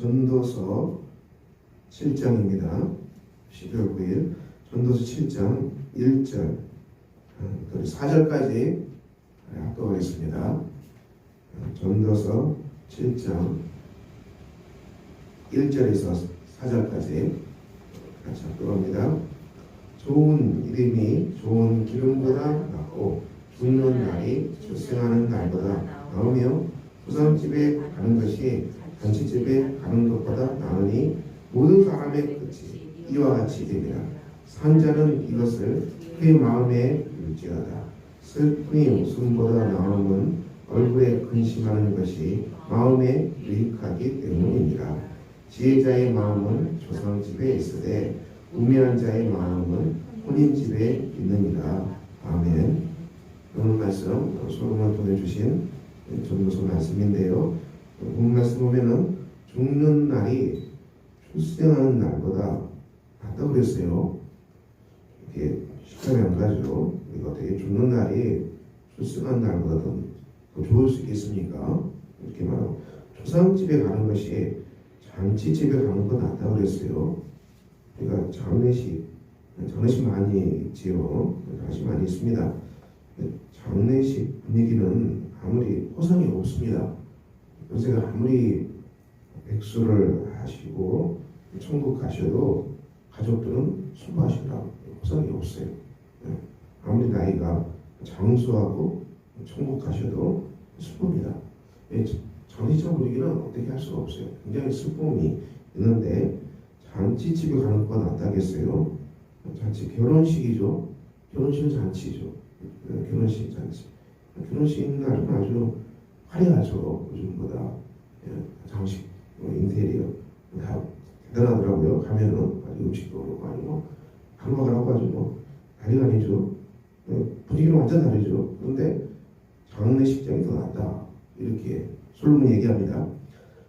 전도서 7장입니다. 12월 9일 전도서 7장 1절 또 4절까지 합독하겠습니다. 전도서 7장 1절에서 4절까지 같이 합독합니다. 좋은 이름이 좋은 기름보다 낫고 죽는 날이 출생하는 날보다 나으며 부산집에 가는 것이 잔치집에 가는 것보다 나으니 모든 사람의 끝이 이와 같이 되리라. 산자는 이것을 그의 마음에 물지어다. 슬픔이 웃음보다 나음은 얼굴에 근심하는 것이 마음에 유익하기 때문이니라. 지혜자의 마음은 조상집에 있으되 우매한 자의 마음은 혼인집에 있느니라. 아멘. 오늘 말씀 솔로몬 통해 주신 전도서 말씀인데요. 오늘 말씀 보면은 죽는 날이 출생하는 날보다 낫다고 그랬어요. 이게 쉽게 안 가죠. 우리가 어떻게 죽는 날이 출생하는 날보다 더, 더 좋을 수 있겠습니까? 이렇게 말하고 조상집에 가는 것이 잔치집에 가는 건 낫다고 그랬어요. 우리가 장례식, 장례식 많이 있지요. 장례식 많이 있습니다. 장례식 분위기는 아무리 호상이 없습니다. 요새가 아무리 백수를 하시고 천국 가셔도 가족들은 수고하시라고 호상이 없어요. 예. 아무리 나이가 장수하고 천국 가셔도 슬픕니다. 예, 장례식 분위기는 어떻게 할 수가 없어요. 굉장히 슬픔이 있는데 잔치집에 가는 건 낫다겠어요. 잔치 결혼식이죠. 결혼식은 잔치죠. 예, 결혼식 잔치. 결혼식 날은 아주 화려하죠. 요즘보다 예, 장식, 뭐 인테리어 다 대단하더라고요. 가면은 아주 음식도 그렇고 아니고 한국하고 아주 뭐 난리가 아니죠. 예, 분위기는 완전 다르죠. 그런데 장례식장이 더 낫다. 이렇게 솔로몬이 얘기합니다.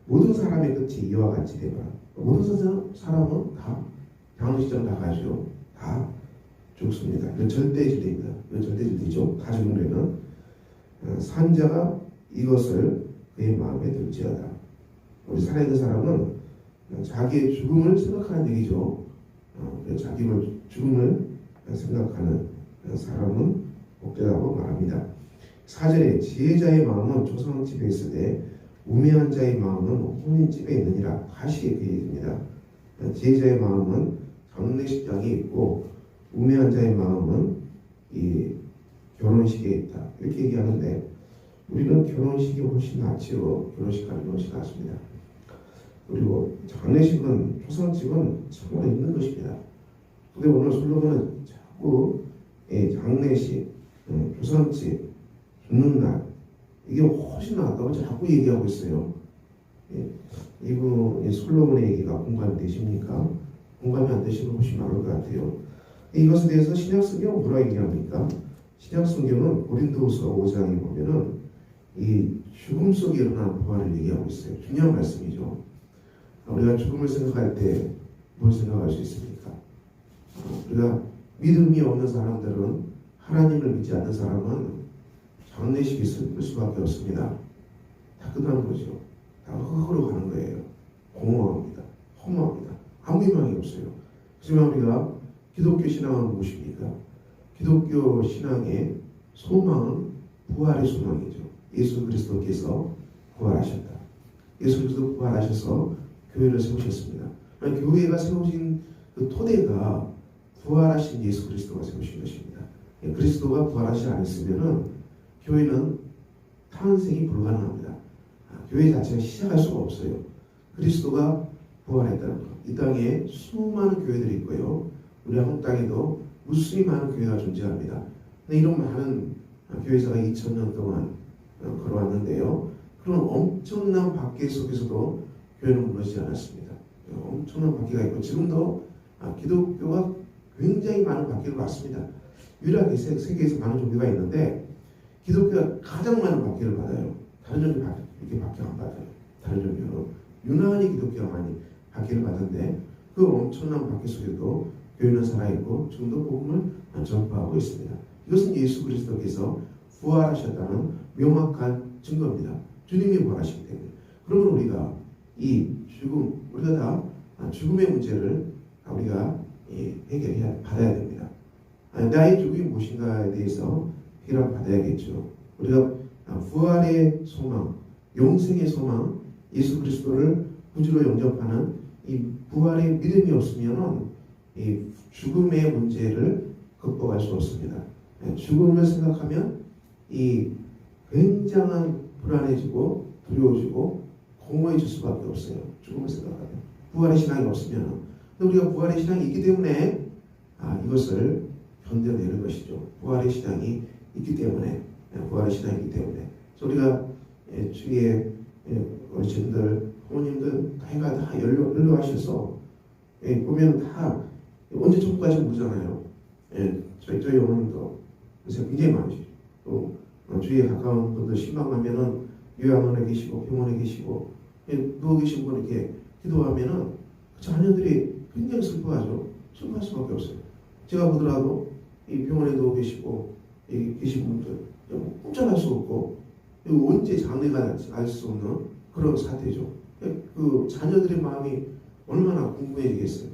모든 사람의 끝이 이와 같이 되라. 모든 사람은 다 장례식장 다 가죠. 다 죽습니다. 절대진리입니다. 절대진리죠. 다 죽는 산자가 이것을 그의 마음에 들지어다. 우리 살아있는 사람은 자기의 죽음을 생각하는 얘기죠. 어, 자기 죽음을 생각하는 사람은 복되다고 말합니다. 사절에 지혜자의 마음은 조상 집에 있으되 우매한 자의 마음은 혼인 집에 있느니라 다시 얘기합니다. 지혜자의 마음은 장례식장에 있고 우매한 자의 마음은 이 결혼식에 있다 이렇게 얘기하는데 우리는 결혼식이 훨씬 낫지요. 결혼식 가는 게 훨씬 낫습니다. 그리고 장례식은 초상집은 정말 있는 것입니다. 근데 오늘 솔로몬은 자꾸 예, 장례식, 음, 조상집, 죽는 날 이게 훨씬 낫다고 자꾸 얘기하고 있어요. 예, 이거 솔로몬의 얘기가 공감이 되십니까? 공감이 안 되시면 훨씬 나을 것 같아요. 이것에 대해서 신약 성경 뭐라 얘기합니까? 신약 성경은 고린도후서 5장에 보면은 이 죽음 속에 일어나는 부활을 얘기하고 있어요. 중요한 말씀이죠. 우리가 죽음을 생각할 때 뭘 생각할 수 있습니까? 어, 우리가 믿음이 없는 사람들은 하나님을 믿지 않는 사람은 장례식이 있을 수밖에 없습니다. 다 끝나는 거죠. 다 흙으로 가는 거예요. 공허합니다. 허무합니다. 아무 희망이 없어요. 하지만 우리가 기독교 신앙은 무엇입니까? 기독교 신앙의 소망은 부활의 소망이죠. 예수 그리스도께서 부활하셨다. 예수 그리스도 부활하셔서 교회를 세우셨습니다. 교회가 세우신 그 토대가 부활하신 예수 그리스도가 세우신 것입니다. 예, 그리스도가 부활하지 않았으면은 교회는 탄생이 불가능합니다. 아, 교회 자체가 시작할 수가 없어요. 그리스도가 부활했다는 것. 이 땅에 수많은 교회들이 있고요. 우리 한국 땅에도 무수히 많은 교회가 존재합니다. 근데 이런 많은 교회사가 2000년 동안 어, 걸어왔는데요. 그런 엄청난 박해 속에서도 교회는 무너지지 않았습니다. 엄청난 박해가 있고 지금도 아, 기독교가 굉장히 많은 박해를 받습니다. 유일하게 세계에서 많은 종교가 있는데 기독교가 가장 많은 박해를 받아요. 다른 종교 이렇게 박해 안 받아요. 다른 종교는 유난히 기독교가 많이 박해를 받는데 그 엄청난 박해 속에도 교회는 살아있고 지금도 복음을 전파하고 있습니다. 이것은 예수 그리스도께서 부활하셨다는 명확한 증거입니다. 주님이 부활하시기 때문에. 그러면 우리가 이 죽음 우리가 다 아, 죽음의 문제를 우리가 이, 해결해야 받아야 됩니다. 아, 나의 죽음이 무엇인가에 대해서 해결을 받아야겠죠. 우리가 아, 부활의 소망, 영생의 소망, 예수 그리스도를 구주로 영접하는 이 부활의 믿음이 없으면은 이 죽음의 문제를 극복할 수 없습니다. 예, 죽음을 생각하면 이 굉장한 불안해지고 두려워지고 공허해질 수밖에 없어요. 죽음을 생각하면 부활의 신앙이 없으면 근데 우리가 부활의 신앙이 있기 때문에 아, 이것을 견뎌내는 것이죠. 부활의 신앙이 있기 때문에 예, 부활의 신앙이 있기 때문에 우리가 예, 주위에 예, 어르신들 부모님들 해가 다 연료, 연료하셔서 예, 보면 다 언제 천국까지 모르잖아요. 예, 저희 저희 어머님도 그래서 굉장히 많으시죠. 또 어, 주위에 가까운 분들 신방하면은 요양원에 계시고 병원에 계시고 예, 누워 계신 분 이렇게 기도하면은 그 자녀들이 굉장히 슬퍼하죠. 슬퍼할 수밖에 없어요. 제가 보더라도 이 병원에 누워 계시고 이 계신 분들 꼼짝할 수 없고 언제 장래가 알 수 없는 그런 사태죠. 예, 그 자녀들의 마음이 얼마나 궁금해지겠어요.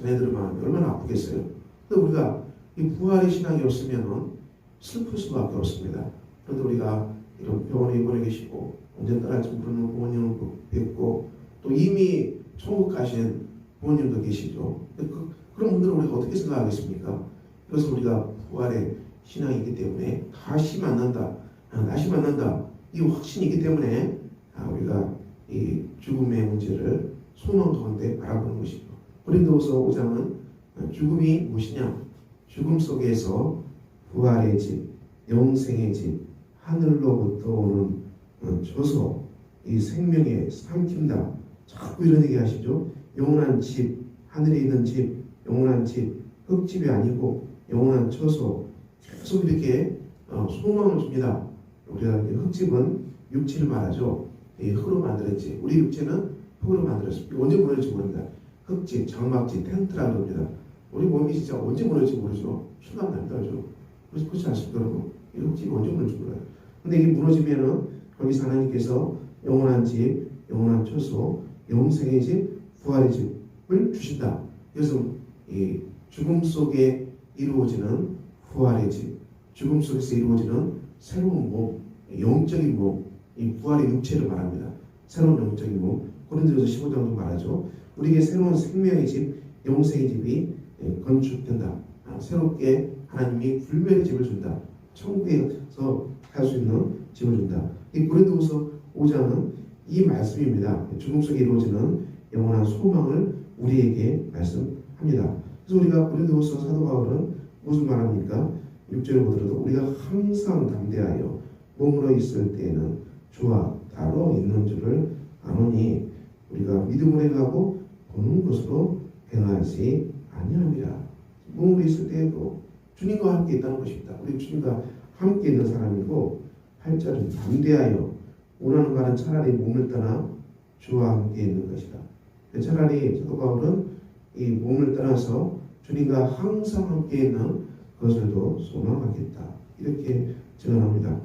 자녀들의 마음이 얼마나 아프겠어요. 근데 우리가 이 부활의 신앙이 없으면 슬플 수밖에 없습니다. 그런데 우리가 이런 병원에 입원해 계시고 언제 떠날지 모르는 부모님을 뵙고 또 이미 천국 가신 부모님도 계시죠. 그, 그런 분들은 우리가 어떻게 생각하겠습니까? 그래서 우리가 부활의 신앙이기 때문에 다시 만난다, 아, 다시 만난다 이 확신이 있기 때문에 아, 우리가 이 죽음의 문제를 소망 가운데 바라보는 것이죠. 고린도후서 5장은 죽음이 무엇이냐? 죽음 속에서 부활의 집, 영생의 집, 하늘로부터 오는 어, 저소, 이 생명의 삼킨다. 자꾸 이런 얘기 하시죠. 영원한 집, 하늘에 있는 집, 영원한 집, 흙집이 아니고 영원한 처소. 계속 이렇게 어, 소망을 줍니다. 우리가 흙집은 육체를 말하죠. 이 흙으로 만들었지. 우리 육체는 흙으로 만들었습니다. 언제 무너질지 모릅니다. 흙집, 장막집, 텐트라고 합니다. 우리 몸이 진짜 언제 무너질지 모르죠. 순간 남다르죠. 그래서 그렇지 않습니까, 여러분? 이 흙집이 언제 무너질지 몰라요. 근데 이게 무너지면은 거기서 하나님께서 영원한 집, 영원한 처소, 영생의 집, 부활의 집을 주신다. 그래서 이 죽음 속에 이루어지는 부활의 집, 죽음 속에서 이루어지는 새로운 몸, 영적인 몸, 이 부활의 육체를 말합니다. 새로운 영적인 몸. 고린도서 15장도 말하죠. 우리에게 새로운 생명의 집, 영생의 집이 예, 건축된다. 아, 새롭게 하나님이 불멸의 집을 준다. 천국에서 갈수 있는 집을 준다. 이 고린도후서 5장은 이 말씀입니다. 죽음 속에 이루어지는 영원한 소망을 우리에게 말씀합니다. 그래서 우리가 고린도후서 사도 바울은 무슨 말합니까? 6절에 보더라도 우리가 항상 담대하여 몸으로 있을 때에는 주와 따로 있는 줄을 아노니 우리가 믿음으로 행하고 보는 것으로 행하지 아니함이라. 몸으로 있을 때에도 주님과 함께 있다는 것입니다. 우리 주님과 함께 있는 사람이고 8절은 담대하여 원하는 바는 차라리 몸을 떠나 주와 함께 있는 것이다. 차라리 사도 바울은 이 몸을 떠나서 주님과 항상 함께 있는 것을도 소망하겠다. 이렇게 증언합니다.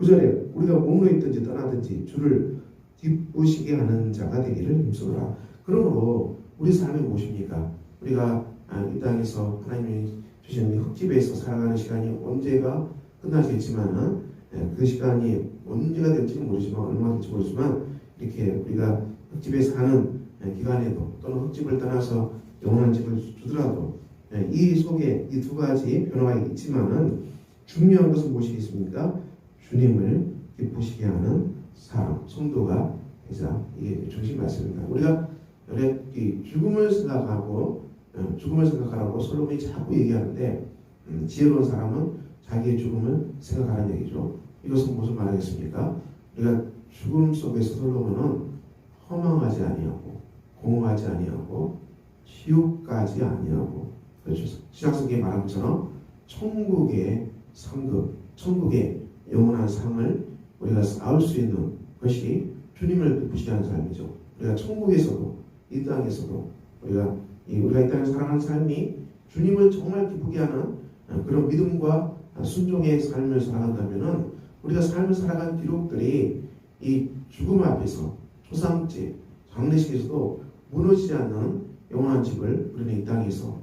9절에 우리가 몸으로 있든지 떠나든지 주를 기쁘시게 하는 자가 되기를 힘쓰라. 그러므로 우리 삶이 무엇입니까? 우리가 아, 이 땅에서 하나님이 주신 흙집에서 살아가는 시간이 언제가 끝나겠지만은 예, 그 시간이 언제가 될지 모르지만 얼마 될지 모르지만 이렇게 우리가 흙집에 사는 예, 기간에도 또는 흙집을 떠나서 영원한 집을 주더라도 예, 이 속에 이 두 가지 변화가 있지만은 중요한 것은 무엇이겠습니까? 주님을 기쁘시게 하는 사람, 성도가 되자 이게 중심 말씀입니다. 우리가 이 죽음을 생각하고 어, 죽음을 생각하라고 솔로몬이 자꾸 얘기하는데 음, 지혜로운 사람은 자기의 죽음을 생각하는 얘기죠. 이것은 무슨 말이겠습니까? 우리가 죽음 속에서 솔로몬은 허망하지 아니하고 공허하지 아니하고 지옥까지 아니하고 그렇죠. 신약성경에 말한 것처럼 천국의 상급, 천국의 영원한 상을 우리가 쌓을 수 있는 것이 주님을 기쁘시게 하는 삶이죠. 우리가 천국에서도 이 땅에서도 우리가 이 우리가 이 땅에서 살아가는 삶이 주님을 정말 기쁘게 하는 그런 믿음과 순종의 삶을 살아간다면은 우리가 삶을 살아간 기록들이 이 죽음 앞에서 초상집, 장례식에서도 무너지지 않는 영원한 집을 우리는 이 땅에서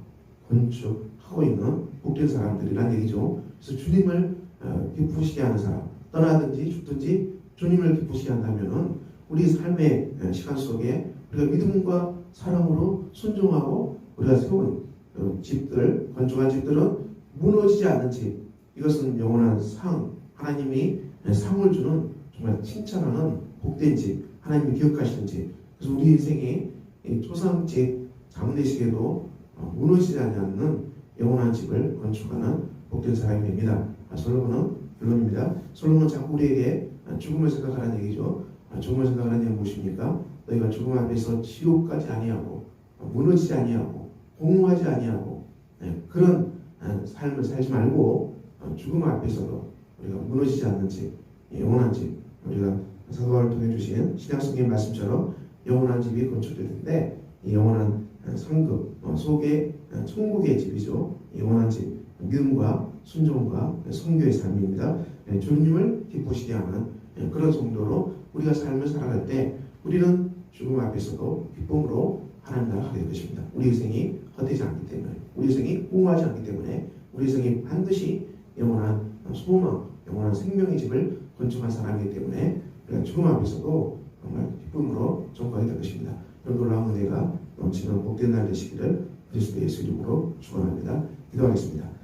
건축하고 있는 복된 사람들이란 얘기죠. 그래서 주님을 어, 기쁘시게 하는 사람, 떠나든지 죽든지 주님을 기쁘시게 한다면은 우리 삶의 어, 시간 속에 우리가 믿음과 사랑으로 순종하고 우리가 세운 어, 집들, 건축한 집들은 무너지지 않는 집. 이것은 영원한 상, 하나님이 상을 주는 정말 칭찬하는 복된 집, 하나님이 기억하시는 집. 그래서 우리 인생의 이 초상집 장례식에도 어, 무너지지 않는 영원한 집을 건축하는 복된 사람이 됩니다. 아, 솔로몬은 결론입니다. 솔로몬은 자꾸 우리에게 아, 죽음을 생각하라는 얘기죠. 아, 죽음을 생각하라는 얘기는 무엇입니까? 너희가 죽음 앞에서 지옥까지 아니하고 어, 무너지지 아니하고 공허하지 아니하고 네, 그런 아, 삶을 살지 말고 어, 죽음 앞에서도 우리가 무너지지 않는 집, 이 영원한 집 우리가 사도를 통해 주신 신약 성경 말씀처럼 영원한 집이 건축되는데 이 영원한 상급 어, 속에 어, 천국의 집이죠. 이 영원한 집 믿음과 순종과 성교의 삶입니다. 예, 주님을 기쁘시게 하는 예, 그런 정도로 우리가 삶을 살아갈 때 우리는 죽음 앞에서도 기쁨으로 하나님 나라 가게 될 것입니다. 우리 인생이 헛되지 않기 때문에 우리 인생이 공허하지 않기 때문에 우리 인생이 반드시 영원한 소망, 영원한 생명의 집을 건축한 사람이기 때문에 우리가 죽음 앞에서도 정말 기쁨으로 전가하게 될 것입니다. 이런 놀라운 은혜가 넘치는 복된 날 되시기를 그리스도 예수 이름으로 축원합니다. 기도하겠습니다.